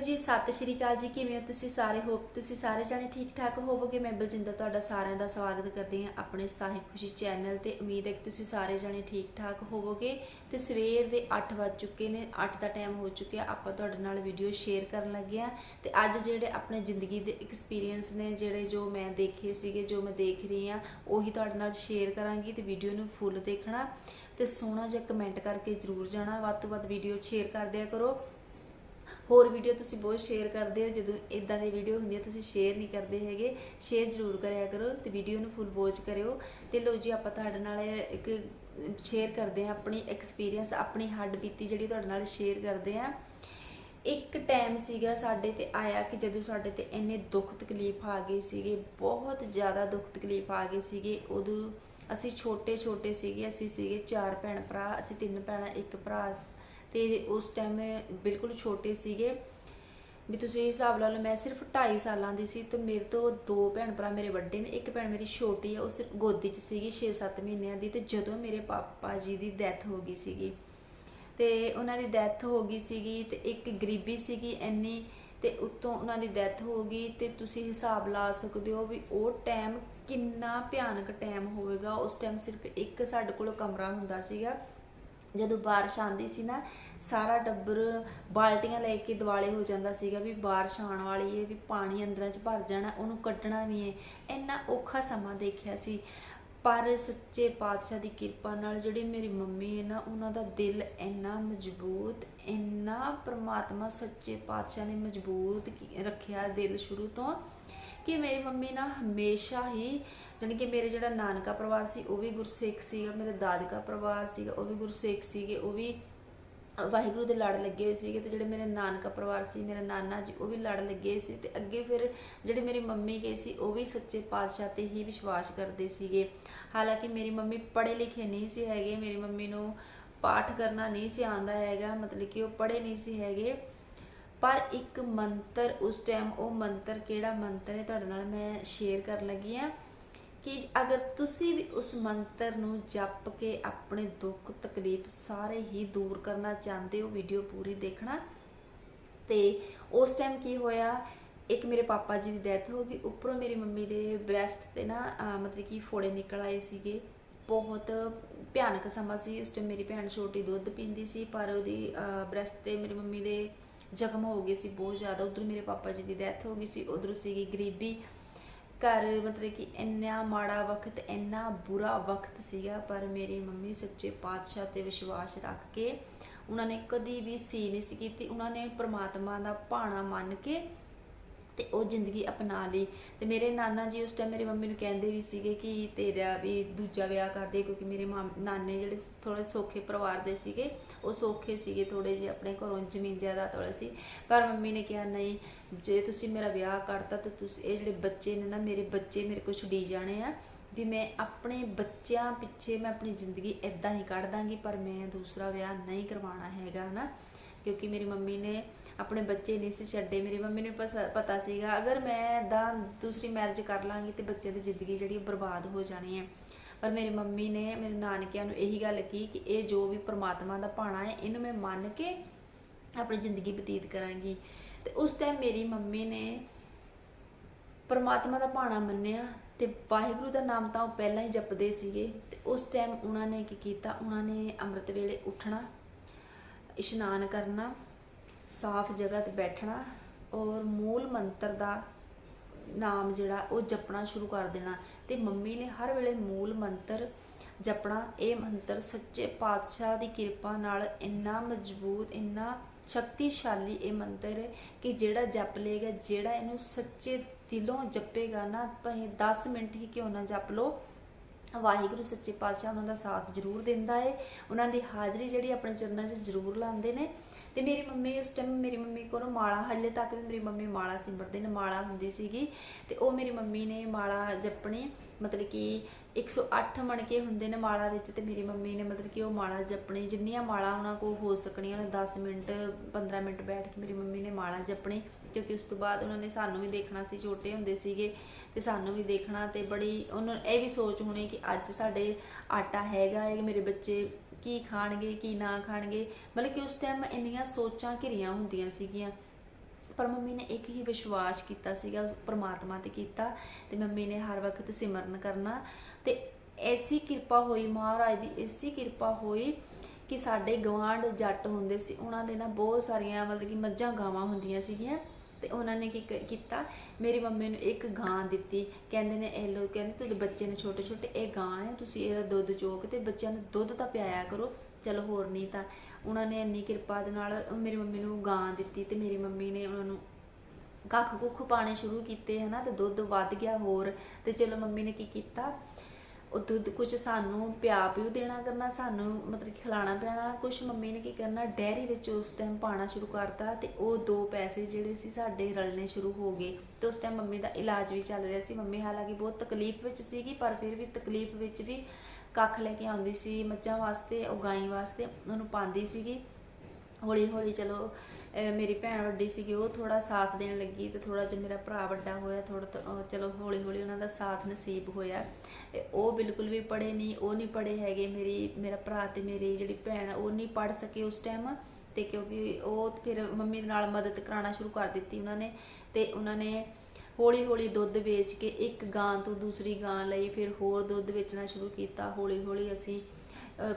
ਜੀ, ਸਤਿ ਸ਼੍ਰੀ ਅਕਾਲ ਜੀ, ਕਿਵੇਂ ਹੋ ਤੁਸੀਂ ਸਾਰੇ? ਹੋਪ ਤੁਸੀਂ ਸਾਰੇ ਜਾਣੇ ਠੀਕ ਠਾਕ ਹੋਵੋਗੇ। ਮੈਂ ਬਲਜਿੰਦਰ ਤੁਹਾਡਾ ਸਾਰਿਆਂ ਦਾ ਸਵਾਗਤ ਕਰਦੀ ਹਾਂ ਆਪਣੇ ਸਾਹਿਬ ਖੁਸ਼ੀ ਚੈਨਲ ਤੇ। ਉਮੀਦ ਹੈ ਕਿ ਤੁਸੀਂ ਸਾਰੇ ਜਾਣੇ ਠੀਕ ਠਾਕ ਹੋਵੋਗੇ। ਤੇ ਸਵੇਰ ਦੇ 8 ਵੱਜ ਚੁੱਕੇ ਨੇ 8 ਦਾ ਟਾਈਮ ਹੋ ਚੁੱਕਿਆ। ਆਪਾਂ ਤੁਹਾਡੇ ਨਾਲ ਵੀਡੀਓ ਸ਼ੇਅਰ ਕਰਨ ਲੱਗੇ ਆ ਤੇ ਅੱਜ ਜਿਹੜੇ ਆਪਣੇ ਜ਼ਿੰਦਗੀ ਦੇ ਐਕਸਪੀਰੀਅੰਸ ਨੇ, ਜਿਹੜੇ ਜੋ ਮੈਂ ਦੇਖੇ ਸੀਗੇ, ਜੋ ਮੈਂ ਦੇਖ ਰਹੀ ਆ ਉਹੀ ਤੁਹਾਡੇ ਨਾਲ ਸ਼ੇਅਰ ਕਰਾਂਗੀ ਤੇ ਵੀਡੀਓ ਨੂੰ ਫੁੱਲ ਦੇਖਣਾ। ਤੇ ਸੋਹਣਾ ਜਿਹਾ ਕਮੈਂਟ ਕਰਕੇ ਜਰੂਰ ਜਾਣਾ। ਵੱਧ ਤੋਂ ਵੱਧ ਵੀਡੀਓ ਸ਼ੇਅਰ ਕਰਦਿਆ ਕਰੋ। ਹੋਰ ਵੀਡੀਓ ਤੁਸੀਂ ਬਹੁਤ ਸ਼ੇਅਰ ਕਰਦੇ ਹੋ, ਜਦੋਂ ਇਦਾਂ ਦੀ ਵੀਡੀਓ ਹੁੰਦੀ ਹੈ, ਤੁਸੀਂ ਸ਼ੇਅਰ ਨਹੀਂ ਕਰਦੇ ਹੈਗੇ ਸ਼ੇਅਰ ਜ਼ਰੂਰ ਕਰਿਆ ਕਰੋ ਤੇ ਵੀਡੀਓ ਨੂੰ ਫੁੱਲ ਵੋਚ ਕਰਿਓ। ਤੇ ਲੋ ਜੀ, ਆਪਾਂ ਤੁਹਾਡੇ ਨਾਲ ਇੱਕ ਸ਼ੇਅਰ ਕਰਦੇ ਹਾਂ, ਆਪਣੀ ਐਕਸਪੀਰੀਅੰਸ ਆਪਣੀ ਹੱਡ ਬੀਤੀ ਜਿਹੜੀ ਤੁਹਾਡੇ ਨਾਲ ਸ਼ੇਅਰ ਕਰਦੇ ਹਾਂ। ਇੱਕ ਟਾਈਮ ਸੀਗਾ ਸਾਡੇ ਤੇ ਆਇਆ ਕਿ ਜਦੋਂ ਸਾਡੇ ਤੇ ਇੰਨੇ ਦੁੱਖ ਤਕਲੀਫ ਆ ਗਏ ਸੀਗੇ, ਬਹੁਤ ਜ਼ਿਆਦਾ ਦੁੱਖ ਤਕਲੀਫ ਆ ਗਏ ਸੀਗੇ। ਉਦੋਂ ਅਸੀਂ ਛੋਟੇ ਛੋਟੇ ਸੀਗੇ, ਅਸੀਂ ਸੀਗੇ ਚਾਰ ਭੈਣ ਭਰਾ, ਅਸੀਂ ਤਿੰਨ ਭੈਣਾਂ, ਇੱਕ ਭਰਾ ਤੇ ਉਸ ਟਾਈਮ ਬਿਲਕੁਲ ਛੋਟੇ ਸੀਗੇ। ਵੀ ਤੁਸੀਂ ਹਿਸਾਬ ਲਾ ਲਓ, ਮੈਂ ਸਿਰਫ 2.5 ਸਾਲਾਂ ਦੀ ਸੀ ਤੇ ਮੇਰੇ ਤੋਂ ਦੋ ਭੈਣ ਭਰਾ ਮੇਰੇ ਵੱਡੇ ਨੇ। ਇੱਕ ਭੈਣ ਮੇਰੀ ਛੋਟੀ ਆ, ਉਹ ਸਿਰਫ ਗੋਦੀ 'ਚ ਸੀਗੀ 6-7 ਮਹੀਨਿਆਂ ਦੀ ਤੇ ਜਦੋਂ ਮੇਰੇ ਪਾਪਾ ਜੀ ਦੀ ਡੈਥ ਹੋ ਗਈ ਸੀਗੀ। ਤੇ ਉਹਨਾਂ ਦੀ ਡੈਥ ਹੋ ਗਈ ਸੀਗੀ ਤੇ ਇੱਕ ਗਰੀਬੀ ਸੀਗੀ ਇੰਨੀ ਤੇ ਉਤੋਂ ਉਹਨਾਂ ਦੀ ਡੈਥ ਹੋ ਗਈ ਤੇ ਤੁਸੀਂ ਹਿਸਾਬ ਲਾ ਸਕਦੇ ਹੋ ਵੀ ਉਹ ਟਾਈਮ ਕਿੰਨਾ ਭਿਆਨਕ ਟਾਈਮ ਹੋਵੇਗਾ। ਉਸ ਟਾਈਮ ਸਿਰਫ ਇੱਕ ਸਾਡੇ ਕੋਲ ਕਮਰਾ ਹੁੰਦਾ ਸੀਗਾ। ਜਦੋਂ ਬਾਰਿਸ਼ ਆਂਦੀ ਸੀ ਨਾ, ਸਾਰਾ ਟੱਬਰ ਬਾਲਟੀਆਂ ਲੈ ਕੇ ਦਿਵਾਲੇ ਹੋ ਜਾਂਦਾ ਸੀਗਾ ਵੀ ਬਾਰਿਸ਼ ਆਉਣ ਵਾਲੀ ਹੈ ਵੀ ਪਾਣੀ ਅੰਦਰਾਂ 'ਚ ਭਰ ਜਾਣਾ, ਉਹਨੂੰ ਕੱਢਣਾ ਵੀ ਹੈ ਇੰਨਾ ਔਖਾ ਸਮਾਂ ਦੇਖਿਆ ਸੀ। ਪਰ ਸੱਚੇ ਪਾਤਸ਼ਾਹ ਦੀ ਕਿਰਪਾ ਨਾਲ ਜਿਹੜੀ ਮੇਰੀ ਮੰਮੀ ਹੈ ਨਾ, ਉਹਨਾਂ ਦਾ ਦਿਲ ਇੰਨਾ ਮਜ਼ਬੂਤ, ਇੰਨਾ ਪ੍ਰਮਾਤਮਾ ਸੱਚੇ ਪਾਤਸ਼ਾਹ ਨੇ ਮਜ਼ਬੂਤ ਰੱਖਿਆ ਦਿਲ ਸ਼ੁਰੂ ਤੋਂ। ਕਿ ਮੇਰੀ ਮੰਮੀ ਨਾ ਹਮੇਸ਼ਾ ਹੀ, ਜਾਣੀ ਕਿ ਮੇਰੇ ਜਿਹੜਾ ਨਾਨਕਾ ਪਰਿਵਾਰ ਸੀ, ਉਹ ਵੀ ਗੁਰਸਿੱਖ ਸੀਗਾ, ਮੇਰੇ ਦਾਦਕਾ ਪਰਿਵਾਰ ਸੀਗਾ, ਉਹ ਵੀ ਗੁਰਸਿੱਖ ਸੀਗੇ, ਉਹ ਵੀ ਵਾਹਿਗੁਰੂ ਦੇ ਲੜ ਲੱਗੇ ਹੋਏ ਸੀਗੇ ਤੇ ਜਿਹੜੇ ਮੇਰੇ ਨਾਨਕਾ ਪਰਿਵਾਰ ਸੀ, ਮੇਰੇ ਨਾਨਾ ਜੀ, ਉਹ ਵੀ ਲੜ ਲੱਗੇ ਸੀ ਤੇ ਅੱਗੇ ਫਿਰ ਜਿਹੜੇ ਮੇਰੀ ਮੰਮੀ ਗਏ ਸੀ, ਉਹ ਵੀ ਸੱਚੇ ਪਾਤਸ਼ਾਹ ਤੇ ਹੀ ਵਿਸ਼ਵਾਸ ਕਰਦੇ ਸੀਗੇ। ਹਾਲਾਂਕਿ ਮੇਰੀ ਮੰਮੀ ਪੜ੍ਹੇ ਲਿਖੇ ਨਹੀਂ ਸੀ ਹੈਗੇ, ਮੇਰੀ ਮੰਮੀ ਨੂੰ ਪਾਠ ਕਰਨਾ ਨਹੀਂ ਸੀ ਆਉਂਦਾ ਹੈਗਾ, ਮਤਲਬ ਕਿ ਉਹ ਪੜ੍ਹੇ ਨਹੀਂ ਸੀ ਹੈਗੇ। ਪਰ ਇੱਕ ਮੰਤਰ, ਉਸ ਟਾਈਮ ਉਹ ਮੰਤਰ ਕਿਹੜਾ ਮੰਤਰ ਹੈ, ਤੁਹਾਡੇ ਨਾਲ ਮੈਂ ਸ਼ੇਅਰ ਕਰਨ ਲੱਗੀ ਆ ਕਿ ਅਗਰ ਤੁਸੀਂ ਵੀ ਉਸ ਮੰਤਰ ਨੂੰ ਜਪ ਕੇ ਆਪਣੇ ਦੁੱਖ, ਤਕਲੀਫ ਸਾਰੇ ਹੀ ਦੂਰ ਕਰਨਾ ਚਾਹੁੰਦੇ ਹੋ ਵੀਡੀਓ ਪੂਰੀ ਦੇਖਣਾ, ਤੇ ਉਸ ਟਾਈਮ ਕੀ ਹੋਇਆ, ਇੱਕ ਮੇਰੇ ਪਾਪਾ ਜੀ ਦੀ ਡੈਥ ਹੋ ਗਈ, ਉੱਪਰੋਂ ਮੇਰੀ ਮੰਮੀ ਦੇ ਬ੍ਰੈਸਟ ਤੇ ਨਾ ਮਤਲਬ ਕਿ ਫੋੜੇ ਨਿਕਲ ਆਏ ਸੀਗੇ। ਬਹੁਤ ਭਿਆਨਕ ਸਮਾਂ ਸੀ, ਉਸ ਟਾਈਮ ਮੇਰੀ ਭੈਣ ਛੋਟੀ ਦੁੱਧ ਪੀਂਦੀ ਸੀ, ਪਰ ਉਹਦੀ ਬ੍ਰੈਸਟ ਤੇ ਮੇਰੀ ਮੰਮੀ ਦੇ ਜ਼ਖਮ ਹੋ ਗਏ ਸੀ, ਬਹੁਤ ਜ਼ਿਆਦਾ। ਉਧਰ ਮੇਰੇ ਪਾਪਾ ਜੀ ਦੀ ਡੈਥ ਹੋ ਗਈ ਸੀ, ਉਧਰ ਸੀਗੀ ਗਰੀਬੀ। ਘਰ ਮਤਲਬ ਕਿ ਇੰਨਾ ਮਾੜਾ ਵਕਤ, ਇੰਨਾ ਬੁਰਾ ਵਕਤ ਸੀਗਾ, ਪਰ ਮੇਰੀ ਮੰਮੀ ਸੱਚੇ ਪਾਤਸ਼ਾਹ ਤੇ ਵਿਸ਼ਵਾਸ ਰੱਖ ਕੇ ਉਹਨਾਂ ਨੇ ਕਦੀ ਵੀ ਸੀ ਨਹੀਂ ਸੀ ਕੀਤੀ। ਉਹਨਾਂ ਨੇ ਪ੍ਰਮਾਤਮਾ ਦਾ ਭਾਣਾ ਮੰਨ ਕੇ ਤੇ ਉਹ ਜ਼ਿੰਦਗੀ ਅਪਣਾ ਲਈ। ਤੇ ਮੇਰੇ ਨਾਨਾ ਜੀ ਉਸ ਟਾਈਮ ਮੇਰੇ ਮੰਮੀ ਨੂੰ ਕਹਿੰਦੇ ਵੀ ਸੀਗੇ ਕਿ ਤੇਰਾ ਵੀ ਦੂਜਾ ਵਿਆਹ ਕਰ ਦੇ, ਕਿਉਂਕਿ ਮੇਰੇ ਮਾਮ- ਨਾਨੇ ਜਿਹੜੇ ਥੋੜੇ ਸੌਖੇ ਪਰਿਵਾਰ ਦੇ ਸੀਗੇ, ਉਹ ਸੌਖੇ ਸੀਗੇ ਥੋੜੇ ਜਿਹੇ ਆਪਣੇ ਘਰੋਂ ਜ਼ਮੀਨ ਜਾਇਦਾਦ ਵਾਲੇ ਸੀ। ਪਰ ਮੰਮੀ ਨੇ ਕਿਹਾ, ਨਹੀਂ, ਜੇ ਤੁਸੀਂ ਮੇਰਾ ਵਿਆਹ ਕਰਤਾ, ਤੇ ਤੁਸੀਂ, ਇਹ ਜਿਹੜੇ ਬੱਚੇ ਨੇ ਨਾ, ਮੇਰੇ ਬੱਚੇ ਮੇਰੇ ਕੋਲ ਛੁੱਡੀ ਜਾਣੇ ਆ। ਵੀ ਮੈਂ ਆਪਣੇ ਬੱਚਿਆਂ ਪਿੱਛੇ ਮੈਂ ਆਪਣੀ ਜ਼ਿੰਦਗੀ ਇਦਾਂ ਹੀ ਕੱਢ ਦਾਂਗੀ, ਪਰ ਮੈਂ ਦੂਸਰਾ ਵਿਆਹ ਨਹੀਂ ਕਰਵਾਉਣਾ ਹੈਗਾ, ਹਨਾ? ਕਿਉਂਕਿ ਮੇਰੀ ਮੰਮੀ ਨੇ ਆਪਣੇ ਬੱਚੇ ਨਹੀਂ ਸੀ ਛੱਡੇ, ਮੇਰੀ ਮੰਮੀ ਨੂੰ ਪਸ- ਪਤਾ ਸੀਗਾ, ਅਗਰ ਮੈਂ ਦਾ ਦੂਸਰੀ ਮੈਰਿਜ ਕਰ ਲਾਂਗੀ ਤੇ ਬੱਚੇ ਦੀ ਜ਼ਿੰਦਗੀ ਜਿਹੜੀ ਬਰਬਾਦ ਹੋ ਜਾਣੀ ਹੈ। ਪਰ ਮੇਰੀ ਮੰਮੀ ਨੇ ਮੇਰੇ ਨਾਨਕਿਆਂ ਨੂੰ ਇਹੀ ਗੱਲ ਕੀ ਕਿ ਇਹ ਜੋ ਵੀ ਪ੍ਰਮਾਤਮਾ ਦਾ ਭਾਣਾ ਹੈ, ਇਹਨੂੰ ਮੈਂ ਮੰਨ ਕੇ ਆਪਣੀ ਜ਼ਿੰਦਗੀ ਬਤੀਤ ਕਰਾਂਗੀ। ਤੇ ਉਸ ਟਾਈਮ ਮੇਰੀ ਮੰਮੀ ਨੇ ਪਰਮਾਤਮਾ ਦਾ ਭਾਣਾ ਮੰਨਿਆ ਤੇ ਵਾਹਿਗੁਰੂ ਦਾ ਨਾਮ ਤਾਂ ਉਹ ਪਹਿਲਾਂ ਹੀ ਜਪਦੇ ਸੀਗੇ ਤੇ ਉਸ ਟਾਈਮ ਉਹਨਾਂ ਨੇ ਕੀ ਕੀਤਾ, ਉਹਨਾਂ ਨੇ ਅੰਮ੍ਰਿਤ ਵੇਲੇ ਉੱਠਣਾ ਇਸ਼ਨਾਨ ਕਰਨਾ, ਸਾਫ਼ ਜਗ੍ਹਾ ਤੇ ਬੈਠਣਾ ਔਰ ਮੂਲ ਮੰਤਰ ਦਾ ਨਾਮ ਜਿਹੜਾ ਉਹ ਜਪਣਾ ਸ਼ੁਰੂ ਕਰ ਦੇਣਾ। ਤੇ ਮੰਮੀ ਨੇ ਹਰ ਵੇਲੇ ਮੂਲ ਮੰਤਰ ਜਪਣਾ। ਇਹ ਮੰਤਰ ਸੱਚੇ ਪਾਤਸ਼ਾਹ ਦੀ ਕਿਰਪਾ ਨਾਲ ਇੰਨਾ ਮਜ਼ਬੂਤ, ਇੰਨਾ ਸ਼ਕਤੀਸ਼ਾਲੀ ਇਹ ਮੰਤਰ ਹੈ ਕਿ ਜਿਹੜਾ ਜਪ ਲੇਗਾ ਜਿਹੜਾ ਇਹਨੂੰ ਸੱਚੇ ਦਿਲੋਂ ਜਪੇਗਾ ਨਾ, ਭਾਵੇਂ 10 ਮਿੰਟ ਹੀ ਕਿਉਂ ਨਾ ਜਪ ਲੋ ਵਾਹਿਗੁਰੂ ਸੱਚੇ ਪਾਤਸ਼ਾਹ ਉਹਨਾਂ ਦਾ ਸਾਥ ਜ਼ਰੂਰ ਦਿੰਦਾ ਏ। ਉਹਨਾਂ ਦੀ ਹਾਜ਼ਰੀ ਜਿਹੜੀ ਆਪਣੇ ਚਰਨਾਂ 'ਚ ਜ਼ਰੂਰ ਲਾਉਂਦੇ ਨੇ। ਤੇ ਮੇਰੀ ਮੰਮੀ ਉਸ ਟਾਈਮ ਮੇਰੀ ਮੰਮੀ ਕੋਲੋਂ ਮਾਲਾ, ਹੱਲੇ ਤੱਕ ਵੀ ਮੇਰੀ ਮੰਮੀ ਮਾਲਾ ਸਿਮਰਦੇ ਨੇ, ਮਾਲਾ ਹੁੰਦੀ ਸੀਗੀ। ਤੇ ਉਹ ਮੇਰੀ ਮੰਮੀ ਨੇ ਮਾਲਾ ਜਪਣੀ, ਮਤਲਬ ਕਿ 108 ਮਣਕੇ ਹੁੰਦੇ ਨੇ ਮਾਲਾ ਵਿੱਚ ਤੇ ਮੇਰੀ ਮੰਮੀ ਨੇ ਮਤਲਬ ਕਿ ਉਹ ਮਾਲਾ ਜਪਣੀ। ਜਿੰਨੀਆਂ ਮਾਲਾ ਉਹਨਾਂ ਕੋਲ ਹੋ ਸਕਣੀਆਂ ਉਹਨੇ 10 ਮਿੰਟ 15 ਮਿੰਟ ਬੈਠ ਕੇ ਮੇਰੀ ਮੰਮੀ ਨੇ ਮਾਲਾ ਜਪਣੀ। ਕਿਉਂਕਿ ਉਸ ਤੋਂ ਬਾਅਦ ਉਹਨਾਂ ਨੇ ਸਾਨੂੰ ਵੀ ਦੇਖਣਾ ਸੀ, ਛੋਟੇ ਹੁੰਦੇ ਸੀਗੇ। ਤੇ ਸਾਨੂੰ ਵੀ ਦੇਖਣਾ ਤੇ ਬੜੀ ਉਹਨਾਂ ਇਹ ਵੀ ਸੋਚ ਹੋਣੀ ਕਿ ਅੱਜ ਸਾਡੇ ਆਟਾ ਹੈਗਾ ਹੈ ਕਿ ਮੇਰੇ ਬੱਚੇ ਕੀ ਖਾਣਗੇ, ਕੀ ਨਾ ਖਾਣਗੇ। ਮਤਲਬ ਕਿ ਉਸ ਟਾਈਮ ਇੰਨੀਆਂ ਸੋਚਾਂ ਘਿਰੀਆਂ ਹੁੰਦੀਆਂ ਸੀਗੀਆਂ। ਪਰ ਮੰਮੀ ਨੇ ਇੱਕ ਹੀ ਵਿਸ਼ਵਾਸ ਕੀਤਾ ਸੀਗਾ ਉਸ ਪ੍ਰਮਾਤਮਾ ਤੇ ਕੀਤਾ ਤੇ ਮੰਮੀ ਨੇ ਹਰ ਵਕਤ ਸਿਮਰਨ ਕਰਨਾ। ਤੇ ਐਸੀ ਕਿਰਪਾ ਹੋਈ ਮਹਾਰਾਜ ਦੀ, ਐਸੀ ਕਿਰਪਾ ਹੋਈ ਕਿ ਸਾਡੇ ਗਵਾਂਢ ਜੱਟ ਹੁੰਦੇ ਸੀ, ਉਹਨਾਂ ਦੇ ਨਾਲ ਬਹੁਤ ਸਾਰੀਆਂ ਮਤਲਬ ਕਿ ਮੱਝਾਂ ਗਾਵਾਂ ਹੁੰਦੀਆਂ ਸੀਗੀਆਂ। ਤੇ ਉਹਨਾਂ ਨੇ ਕੀ ਕੀਤਾ? ਮੇਰੀ ਮੰਮੀ ਨੂੰ ਇੱਕ ਗਾਂ ਦਿੱਤੀ। ਕਹਿੰਦੇ ਨੇ, ਇਹ ਲੋ, ਕਹਿੰਦੇ ਤੁਹਾਡੇ ਬੱਚੇ ਨੇ ਛੋਟੇ ਛੋਟੇ ਇਹ ਗਾਂ ਹੈ ਤੁਸੀਂ ਇਹਦਾ ਦੁੱਧ ਚੋਕ ਤੇ ਬੱਚਿਆਂ ਨੂੰ ਦੁੱਧ ਤਾਂ ਪਿਆਇਆ ਕਰੋ। ਚਲੋ ਹੋਰ ਨਹੀਂ ਤਾਂ। ਉਹਨਾਂ ਨੇ ਇੰਨੀ ਕਿਰਪਾ ਦੇ ਨਾਲ ਮੇਰੀ ਮੰਮੀ ਨੂੰ ਗਾਂ ਦਿੱਤੀ ਤੇ ਮੇਰੀ ਮੰਮੀ ਨੇ ਉਹਨਾਂ ਨੂੰ ਕੱਖ ਕੁੱਖ ਪਾਣੇ ਸ਼ੁਰੂ ਕੀਤੇ, ਹਨਾ, ਤੇ ਦੁੱਧ ਵੱਧ ਗਿਆ ਹੋਰ। ਤੇ ਚਲੋ ਮੰਮੀ ਨੇ ਕੀ ਕੀਤਾ? ਉਹ ਦੁੱਧ ਕੁਝ ਸਾਨੂੰ ਪਿਆ ਪਿਉ ਦੇਣਾ ਕਰਨਾ, ਸਾਨੂੰ ਮਤਲਬ ਕਿ ਖਿਲਾਣਾ ਪਿਆਣਾ ਕੁਝ ਮੰਮੀ ਨੇ ਕੀ ਕਰਨਾ, ਡੈਰੀ ਵਿੱਚ ਉਸ ਟਾਈਮ ਪਾਣਾ ਸ਼ੁਰੂ ਕਰਤਾ ਤੇ ਉਹ ਦੋ ਪੈਸੇ ਜਿਹੜੇ ਸੀ ਸਾਡੇ ਰਲਣੇ ਸ਼ੁਰੂ ਹੋ ਗਏ ਤੇ ਉਸ ਟਾਈਮ ਮੰਮੀ ਦਾ ਇਲਾਜ ਵੀ ਚੱਲ ਰਿਹਾ ਸੀ। ਮੰਮੀ ਹਾਲਾਂਕਿ ਬਹੁਤ ਤਕਲੀਫ ਵਿੱਚ ਸੀਗੀ, ਪਰ ਫਿਰ ਵੀ ਤਕਲੀਫ ਵਿੱਚ ਵੀ ਕੱਖ ਲੈ ਕੇ ਆਉਂਦੀ ਸੀ ਮੱਝਾਂ ਵਾਸਤੇ ਉਹ ਗਾਈ ਵਾਸਤੇ, ਉਹਨੂੰ ਪਾਉਂਦੀ ਸੀਗੀ। ਹੌਲੀ ਹੌਲੀ ਚਲੋ ਮੇਰੀ ਭੈਣ ਵੱਡੀ ਸੀਗੀ, ਉਹ ਥੋੜਾ ਸਾਥ ਦੇਣ ਲੱਗੀ ਤੇ ਥੋੜਾ ਜਿਹਾ ਮੇਰਾ ਭਰਾ ਵੱਡਾ ਹੋਇਆ ਥੋੜਾ ਚਲੋ ਹੌਲੀ ਹੌਲੀ ਉਹਨਾਂ ਦਾ ਸਾਥ ਨਸੀਬ ਹੋਇਆ। ਤੇ ਉਹ ਬਿਲਕੁਲ ਵੀ ਪੜੇ ਨਹੀਂ, ਉਹ ਨਹੀਂ ਪੜੇ ਹੈਗੇ, ਮੇਰੀ, ਮੇਰਾ ਭਰਾ ਤੇ ਮੇਰੀ ਜਿਹੜੀ ਭੈਣ ਉਹ ਨਹੀਂ ਪੜ ਸਕੇ ਉਸ ਟਾਈਮ ਤੇ ਕਿਉਂਕਿ ਉਹ ਫਿਰ ਮੰਮੀ ਦੇ ਨਾਲ ਮਦਦ ਕਰਾਉਣਾ ਸ਼ੁਰੂ ਕਰ ਦਿੱਤੀ ਉਹਨਾਂ ਨੇ ਤੇ ਉਹਨਾਂ ਨੇ ਹੌਲੀ ਹੌਲੀ ਦੁੱਧ ਵੇਚ ਕੇ ਇੱਕ ਗਾਂ ਤੋਂ ਦੂਸਰੀ ਗਾਂ ਲਈ ਫਿਰ ਹੋਰ ਦੁੱਧ ਵੇਚਣਾ ਸ਼ੁਰੂ ਕੀਤਾ। ਹੌਲੀ ਹੌਲੀ ਅਸੀਂ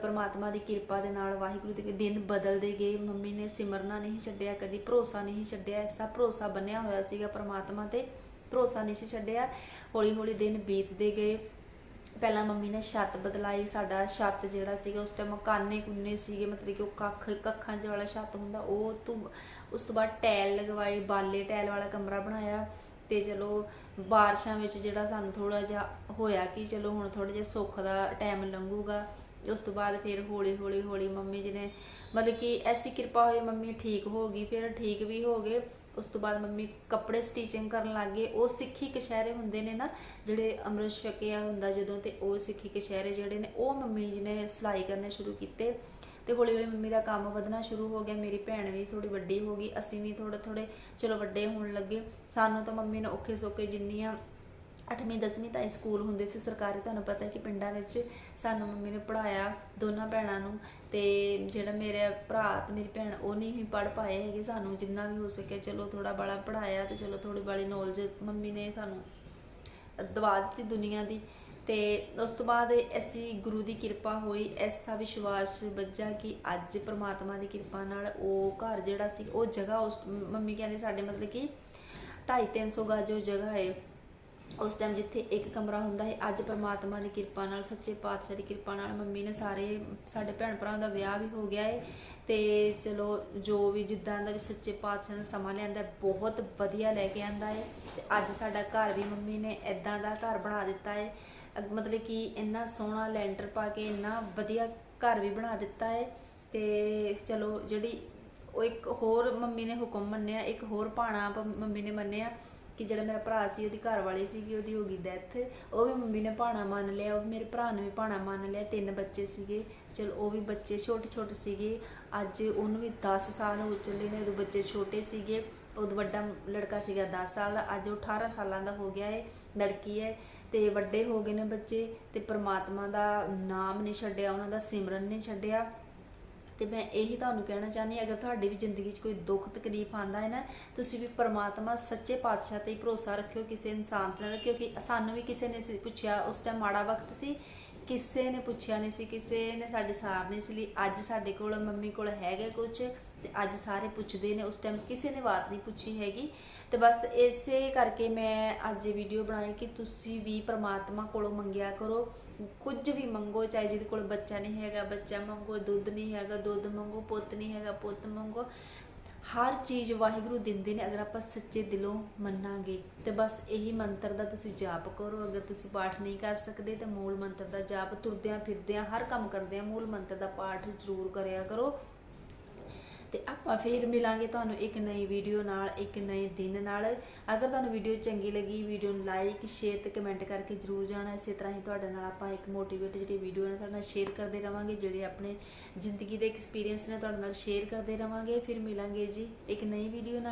ਪਰਮਾਤਮਾ ਦੀ ਕਿਰਪਾ ਦੇ ਨਾਲ ਵਾਹਿਗੁਰੂ ਦੇ ਦਿਨ ਬਦਲਦੇ ਗਏ। ਮੰਮੀ ਨੇ ਸਿਮਰਨਾ ਨਹੀਂ ਛੱਡਿਆ, ਕਦੀ ਭਰੋਸਾ ਨਹੀਂ ਛੱਡਿਆ। ਐਸਾ ਭਰੋਸਾ ਬੰਨਿਆ ਹੋਇਆ ਸੀਗਾ ਪਰਮਾਤਮਾ ਤੇ। ਭਰੋਸਾ ਨਹੀਂ ਸੀ ਛੱਡਿਆ। ਹੌਲੀ ਹੌਲੀ ਦਿਨ ਬੀਤਦੇ ਗਏ। ਪਹਿਲਾਂ ਮੰਮੀ ਨੇ ਛੱਤ ਬਦਲਾਈ। ਸਾਡਾ ਛੱਤ ਜਿਹੜਾ ਸੀਗਾ, ਉਸ ਟਾਈਮ ਕਾਨੇ ਕੁੰਨੇ ਸੀਗੇ। ਮਤਲਬ ਕਿ ਉਹ ਕੱਖ, ਕੱਖਾਂ 'ਚ ਵਾਲਾ ਛੱਤ ਹੁੰਦਾ, ਉਹ ਤੋਂ, ਉਸ ਤੋਂ ਬਾਅਦ ਟੈਲ ਲਗਵਾਈ ਬਾਲੇ ਟੈਲ ਵਾਲਾ ਕਮਰਾ ਬਣਾਇਆ। ਤੇ ਚਲੋ, ਬਾਰਿਸ਼ਾਂ ਵਿੱਚ ਜਿਹੜਾ ਸਾਨੂੰ ਥੋੜਾ ਜਿਹਾ ਹੋਇਆ ਕਿ ਚਲੋ ਹੁਣ ਥੋੜਾ ਜਿਹਾ ਸੁੱਖ ਦਾ ਟਾਈਮ ਲੰਘੂਗਾ। ਉਸ ਤੋਂ ਬਾਅਦ ਫਿਰ ਹੌਲੀ ਹੌਲੀ ਹੌਲੀ ਮੰਮੀ ਜੀ ਨੇ ਮਤਲਬ ਕਿ ਐਸੀ ਕਿਰਪਾ ਹੋਈ ਮੰਮੀ ਠੀਕ ਹੋ ਗਈ, ਫਿਰ ਠੀਕ ਵੀ ਹੋ ਗਏ। ਉਸ ਤੋਂ ਬਾਅਦ ਮੰਮੀ ਕੱਪੜੇ ਸਟਿਚਿੰਗ ਕਰਨ ਲੱਗ ਗਏ। ਉਹ ਸਿੱਖੀ ਕਸ਼ਹਿਰੇ ਹੁੰਦੇ ਨੇ ਨਾ, ਜਿਹੜੇ ਅੰਮ੍ਰਿਤ ਛਕਿਆ ਹੁੰਦਾ ਜਦੋਂ ਤੇ ਉਹ ਸਿੱਖੀ ਕਸ਼ਹਿਰੇ ਜਿਹੜੇ ਨੇ, ਉਹ ਮੰਮੀ ਜੀ ਨੇ ਸਿਲਾਈ ਕਰਨੇ ਸ਼ੁਰੂ ਕੀਤੇ। ਤੇ ਹੌਲੀ ਹੌਲੀ ਮੰਮੀ ਦਾ ਕੰਮ ਵਧਣਾ ਸ਼ੁਰੂ ਹੋ ਗਿਆ। ਮੇਰੀ ਭੈਣ ਵੀ ਥੋੜੀ ਵੱਡੀ ਹੋ ਗਈ। ਅਸੀਂ ਵੀ ਥੋੜੇ ਥੋੜੇ ਚਲੋ ਵੱਡੇ ਹੋਣ ਲੱਗੇ। ਸਾਨੂੰ ਤਾਂ ਮੰਮੀ ਨੇ ਔਖੇ ਸੌਖੇ ਜਿੰਨੀਆਂ ਅੱਠਵੀਂ, ਦਸਵੀਂ ਤਾਈਂ ਸਕੂਲ ਹੁੰਦੇ ਸੀ ਸਰਕਾਰੀ, ਤੁਹਾਨੂੰ ਪਤਾ ਕਿ ਪਿੰਡਾਂ ਵਿੱਚ ਸਾਨੂੰ ਮੰਮੀ ਨੇ ਪੜਾਇਆ ਦੋਨਾਂ ਭੈਣਾਂ ਨੂੰ ਤੇ ਜਿਹੜਾ ਮੇਰੇ ਭਰਾ ਤੇ ਮੇਰੀ ਭੈਣ ਉਹ ਨਹੀਂ ਵੀ ਪੜ ਪਾਏ ਹੈਗੇ ਸਾਨੂੰ, ਜਿੰਨਾ ਵੀ ਹੋ ਸਕਿਆ ਚਲੋ ਥੋੜਾ ਬੜਾ ਪੜਾਇਆ ਤੇ ਚਲੋ ਥੋੜੀ ਬਾਲੀ ਨੌਲੇਜ ਮੰਮੀ ਨੇ ਸਾਨੂੰ ਦਵਾ ਦਿੱਤੀ ਦੁਨੀਆ ਦੀ ਤੇ ਉਸ ਤੋਂ ਬਾਅਦ ਅਸੀਂ ਗੁਰੂ ਦੀ ਕਿਰਪਾ ਹੋਈ, ਐਸਾ ਵਿਸ਼ਵਾਸ ਬੱਜਾ ਕਿ ਅੱਜ ਪ੍ਰਮਾਤਮਾ ਦੀ ਕਿਰਪਾ ਨਾਲ ਉਹ ਘਰ ਜਿਹੜਾ ਸੀ, ਉਹ ਜਗ੍ਹਾ ਉਸ ਮੰਮੀ ਕਹਿੰਦੇ ਸਾਡੇ ਮਤਲਬ ਕਿ 250 300 ਗਜ ਉਹ ਜਗ੍ਹਾ ਹੈ। ਉਸ ਟਾਈਮ ਜਿੱਥੇ ਇੱਕ ਕਮਰਾ ਹੁੰਦਾ ਹੈ ਅੱਜ ਪਰਮਾਤਮਾ ਦੀ ਕਿਰਪਾ ਨਾਲ, ਸੱਚੇ ਪਾਤਸ਼ਾਹ ਦੀ ਕਿਰਪਾ ਨਾਲ ਮੰਮੀ ਨੇ ਸਾਰੇ ਸਾਡੇ ਭੈਣ ਭਰਾਵਾਂ ਦਾ ਵਿਆਹ ਵੀ ਹੋ ਗਿਆ ਹੈ ਤੇ ਚਲੋ, ਜੋ ਵੀ ਜਿੱਦਾਂ ਦਾ ਵੀ ਸੱਚੇ ਪਾਤਸ਼ਾਹ ਨੇ ਸਮਾਂ ਲਿਆਂਦਾ ਬਹੁਤ ਵਧੀਆ ਲੈ ਕੇ ਆਂਦਾ ਹੈ ਤੇ ਅੱਜ ਸਾਡਾ ਘਰ ਵੀ ਮੰਮੀ ਨੇ ਐਦਾਂ ਦਾ ਘਰ ਬਣਾ ਦਿੱਤਾ ਹੈ ਮਤਲਬ ਕਿ ਇੰਨਾ ਸੋਹਣਾ ਲੈਂਟਰ ਪਾ ਕੇ, ਇੰਨਾ ਵਧੀਆ ਘਰ ਵੀ ਬਣਾ ਦਿੱਤਾ ਹੈ ਤੇ ਚਲੋ, ਜਿਹੜੀ ਉਹ ਇੱਕ ਹੋਰ ਮੰਮੀ ਨੇ ਹੁਕਮ ਮੰਨਿਆ, ਇੱਕ ਹੋਰ ਪਾਣਾ ਮੰਮੀ ਨੇ ਮੰਨਿਆ ਕਿ ਜਿਹੜਾ ਮੇਰਾ ਭਰਾ ਸੀ, ਉਹਦੀ ਘਰ ਵਾਲੀ ਸੀਗੀ, ਉਹਦੀ ਹੋ ਗਈ ਡੈਥ ਉਹ ਵੀ ਮੰਮੀ ਨੇ ਭਾਣਾ ਮੰਨ ਲਿਆ, ਉਹ ਵੀ ਮੇਰੇ ਭਰਾ ਨੇ ਵੀ ਭਾਣਾ ਮੰਨ ਲਿਆ, ਤਿੰਨ ਬੱਚੇ ਸੀਗੇ। ਚਲ ਉਹ ਵੀ ਬੱਚੇ ਛੋਟੇ ਛੋਟੇ ਸੀਗੇ। ਅੱਜ ਉਹਨੂੰ ਵੀ 10 ਸਾਲ ਹੋ ਚੱਲੇ ਨੇ, ਉਦੋਂ ਬੱਚੇ ਛੋਟੇ ਸੀਗੇ। ਉਦੋਂ ਵੱਡਾ ਲੜਕਾ ਸੀਗਾ 10 ਸਾਲ ਦਾ, ਅੱਜ ਉਹ 18 ਸਾਲਾਂ ਦਾ ਹੋ ਗਿਆ ਹੈ ਲੜਕੀ ਹੈ ਤੇ ਵੱਡੇ ਹੋ ਗਏ ਨੇ ਬੱਚੇ, ਤੇ ਪ੍ਰਮਾਤਮਾ ਦਾ ਨਾਮ ਨਹੀਂ ਛੱਡਿਆ, ਉਹਨਾਂ ਦਾ ਸਿਮਰਨ ਨਹੀਂ ਛੱਡਿਆ। ਤੇ ਮੈਂ ਇਹੀ ਤੁਹਾਨੂੰ ਕਹਿਣਾ ਚਾਹੁੰਦੀ ਅਗਰ ਤੁਹਾਡੀ ਵੀ ਜ਼ਿੰਦਗੀ 'ਚ ਕੋਈ ਦੁੱਖ ਤਕਲੀਫ ਆਂਦਾ ਹੈ ਨਾ, ਤੁਸੀਂ ਵੀ ਪਰਮਾਤਮਾ ਸੱਚੇ ਪਾਤਸ਼ਾਹ ਤੇ ਹੀ ਭਰੋਸਾ ਰੱਖਿਓ, ਕਿਸੇ ਇਨਸਾਨ ਤੇ ਨਾ ਕਿਉਂਕਿ ਸਾਨੂੰ ਵੀ ਕਿਸੇ ਨੇ ਪੁੱਛਿਆ, ਉਸ ਟਾਈਮ ਮਾੜਾ ਵਕਤ ਸੀ ਕਿਸੇ ਨੇ ਪੁੱਛਿਆ ਨਹੀਂ ਸੀ, ਕਿਸੇ ਨੇ ਸਾਡੇ ਸਾਰ ਨਹੀਂ ਸੀ ਲਈ। ਅੱਜ ਸਾਡੇ ਕੋਲ, ਮੰਮੀ ਕੋਲ ਹੈਗੇ ਕੁਝ ਤੇ ਅੱਜ ਸਾਰੇ ਪੁੱਛਦੇ ਨੇ। ਉਸ ਟਾਈਮ ਕਿਸੇ ਨੇ ਬਾਤ ਨਹੀਂ ਪੁੱਛੀ ਹੈਗੀ। ਤੇ ਬਸ ਇਸੇ ਕਰਕੇ ਮੈਂ ਅੱਜ ਇਹ ਵੀਡੀਓ ਬਣਾਈ ਕਿ ਤੁਸੀਂ ਵੀ ਪ੍ਰਮਾਤਮਾ ਕੋਲੋਂ ਮੰਗਿਆ ਕਰੋ। ਕੁਝ ਵੀ ਮੰਗੋ, ਚਾਹੇ ਜਿਹਦੇ ਕੋਲ ਬੱਚਾ ਨਹੀਂ ਹੈਗਾ, ਬੱਚਾ ਮੰਗੋ, ਦੁੱਧ ਨਹੀਂ ਹੈਗਾ, ਦੁੱਧ ਮੰਗੋ, ਪੁੱਤ ਨਹੀਂ ਹੈਗਾ, ਪੁੱਤ ਮੰਗੋ। ਹਰ ਚੀਜ਼ ਵਾਹਿਗੁਰੂ ਦਿੰਦੇ ਨੇ, ਅਗਰ ਆਪਾਂ ਸੱਚੇ ਦਿਲੋਂ ਮੰਨਾਂਗੇ, ਤੇ ਬਸ ਇਹੀ ਮੰਤਰ ਦਾ ਤੁਸੀਂ ਜਾਪ ਕਰੋ। ਅਗਰ ਤੁਸੀਂ ਪਾਠ ਨਹੀਂ ਕਰ ਸਕਦੇ, ਤਾਂ ਮੂਲ ਮੰਤਰ ਦਾ ਜਾਪ ਤੁਰਦਿਆਂ ਫਿਰਦਿਆਂ, ਹਰ ਕੰਮ ਕਰਦਿਆਂ ਮੂਲ ਮੰਤਰ ਦਾ ਪਾਠ ਜ਼ਰੂਰ ਕਰਿਆ ਕਰੋ। ਫਿਰ ਮਿਲਾਂਗੇ ਤੁਹਾਨੂੰ ਇੱਕ ਨਈ ਵੀਡੀਓ ਨਾਲ, ਇੱਕ ਨਏ ਦਿਨ ਨਾਲ। ਅਗਰ ਤੁਹਾਨੂੰ ਵੀਡੀਓ ਚੰਗੀ ਲੱਗੀ, ਵੀਡੀਓ ਨੂੰ ਲਾਈਕ, ਸ਼ੇਅਰ ਤੇ ਕਮੈਂਟ ਕਰਕੇ ਜਰੂਰ ਜਾਣਾ। ਇਸੇ ਤਰ੍ਹਾਂ ਹੀ ਤੁਹਾਡੇ ਨਾਲ ਆਪਾਂ ਇੱਕ ਮੋਟੀਵੇਟ ਜਿਹੜੀ ਵੀਡੀਓ ਨੇ ਤੁਹਾਡੇ ਨਾਲ ਸ਼ੇਅਰ ਕਰਦੇ ਰਵਾਂਗੇ, ਜਿਹੜੇ ਆਪਣੇ ਜ਼ਿੰਦਗੀ ਦੇ ਐਕਸਪੀਰੀਅੰਸ ਨੇ ਤੁਹਾਡੇ ਨਾਲ ਸ਼ੇਅਰ ਕਰਦੇ ਰਵਾਂਗੇ। ਫਿਰ ਮਿਲਾਂਗੇ ਜੀ ਇੱਕ ਨਈ ਵੀਡੀਓ ਨਾਲ।